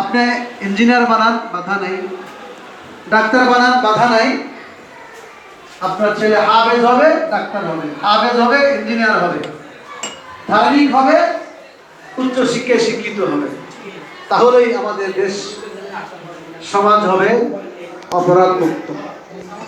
আপনি ইঞ্জিনিয়ার বানান, বাধা নাই। ডাক্তার বানান, বাধা নাই। আপনার ছেলে হাফেজ হবে, ডাক্তার হবে। হাফেজ হবে, ইঞ্জিনিয়ার হবে। ধার্মিক হবে, উচ্চ শিক্ষায় শিক্ষিত হবে। তাহলেই আমাদের দেশ, সমাজ হবে অপরাধ মুক্ত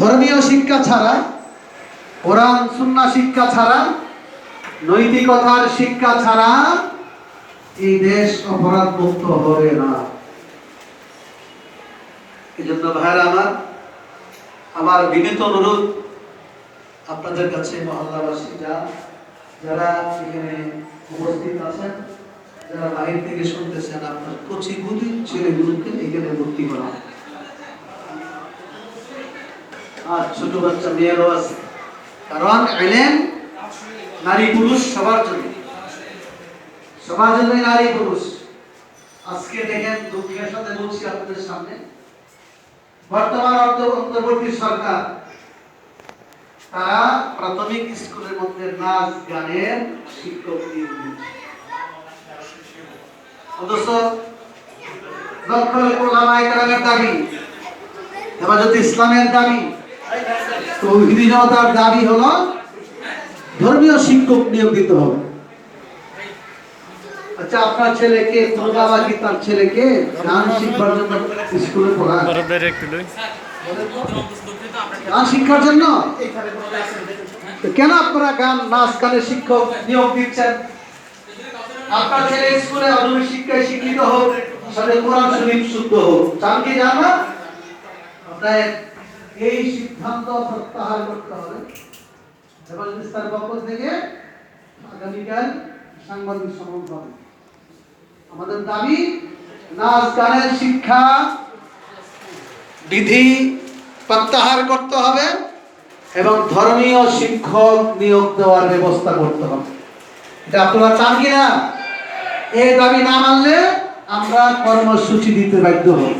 ধর্মীয় শিক্ষা ছাড়া, কোরআন সুন্না শিক্ষা ছাড়া, নৈতিকতার শিক্ষা ছাড়া এই দেশ অপরাধ মুক্ত হবে না। এই জন্য ভাইরা আমার আমার বিনীত অনুরোধ, আপনাদের কাছে মহল্লাবাসী যা, যারা এখানে উপস্থিত আছেন, যারা বাহির থেকে শুনতেছেন, আপনার কচি গুলি ছেলেগুলোকে এখানে ভর্তি করা। আর ছোট বাচ্চা মেয়েরও আছে। কারণ এলেন নারী পুরুষ সবার জন্য। নারী পুরুষ আজকে দেখেন দুঃখের সাথে বলছি আপনাদের সামনে, বর্তমান অন্ত- অন্তর্বর্তী সরকার, তারা প্রাথমিক স্কুলের মধ্যে নাচ, গানের শিক্ষক নিয়োগ। অথচ লক্ষ লক্ষ দাবি, হেফাজত ইসলামের দাবি দাবি হলো ধর্মীয় শিক্ষক নিয়োগ দিতে হবে আচ্ছা আপনার ছেলেকে কোন বাবা কি তার ছেলেকে গান শিখবার জন্য স্কুলে পড়ায়? বরফদের একটু লই। গান শিক্ষার জন্য? কেন আপনারা গান নাচ গানের শিক্ষক নিয়োগ দিচ্ছেন? আপনার ছেলে স্কুলে আধুনিক শিক্ষায় শিক্ষিত হোক সাথে কোরআন শরীফ শুদ্ধ হোক। চান কি জান তাই এই সিদ্ধান্ত প্রত্যাহার করতে হবে। এবং তার পক্ষ থেকে আগামীকাল সাংবাদিক সম্মেলন হবে। আমাদের দাবি, নাচ, গানের শিক্ষা, বিধি প্রত্যাহার করতে হবে এবং ধর্মীয় শিক্ষক নিয়োগ দেওয়ার ব্যবস্থা করতে হবে। এটা আপনারা চান কিনা? এই দাবি না মানলে আমরা কর্মসূচি দিতে বাধ্য হব।